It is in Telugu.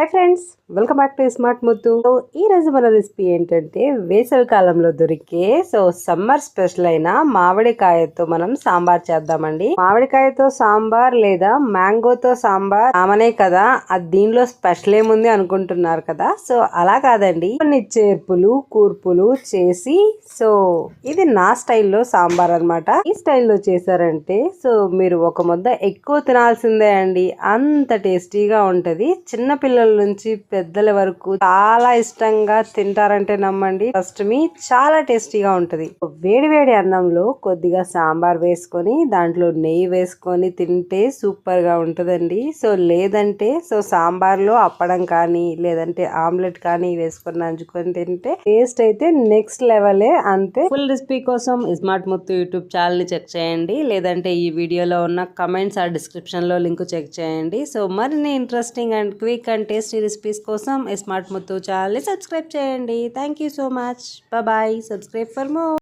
Hi friends welcome back to smart Muddu ఈ రోజు మన రెసిపీ ఏంటంటే వేసవి కాలంలో దొరికే సో సమ్మర్ స్పెషల్ అయిన మామిడికాయతో మనం సాంబార్ చేద్దామండి. మామిడికాయతో సాంబార్ లేదా మ్యాంగోతో సాంబార్ ఆమనే కదా అది దీనిలో స్పెషల్ ఏముంది అనుకుంటున్నారు కదా? సో అలా కాదండి. కొన్ని చేర్పులు కూర్పులు చేసి సో ఇది నా స్టైల్లో సాంబార్ అన్నమాట. ఈ స్టైల్లో చేశారంటే సో మీరు ఒక ముద్ద ఎక్కువ తినాల్సిందే అండి. అంత టేస్టీగా ఉంటది. చిన్న పిల్లలు నుంచి పెద్దల వరకు చాలా ఇష్టంగా తింటారంటే నమ్మండి. ఫస్ట్ మీ చాలా టేస్టీగా ఉంటది. వేడి వేడి అన్నంలో కొద్దిగా సాంబార్ వేసుకొని దాంట్లో నెయ్యి వేసుకొని తింటే సూపర్గా ఉంటదండి. సో లేదంటే సో సాంబార్లో అప్పడం కానీ లేదంటే ఆమ్లెట్ కానీ వేసుకొని నంచుకొని తింటే టేస్ట్ అయితే నెక్స్ట్ లెవెలే. అంతే. ఫుల్ రెసిపీ కోసం స్మార్ట్ ముత్తు యూట్యూబ్ ఛానల్ని చెక్ చేయండి. లేదంటే ఈ వీడియోలో ఉన్న కమెంట్స్ ఆ డిస్క్రిప్షన్లో లింక్ చెక్ చేయండి. సో మరిన్ని interesting and quick and tasty recipes కోసం స్మార్ట్ ముత్తు ఛానల్ని సబ్స్క్రైబ్ చేయండి. Thank you so much bye subscribe for more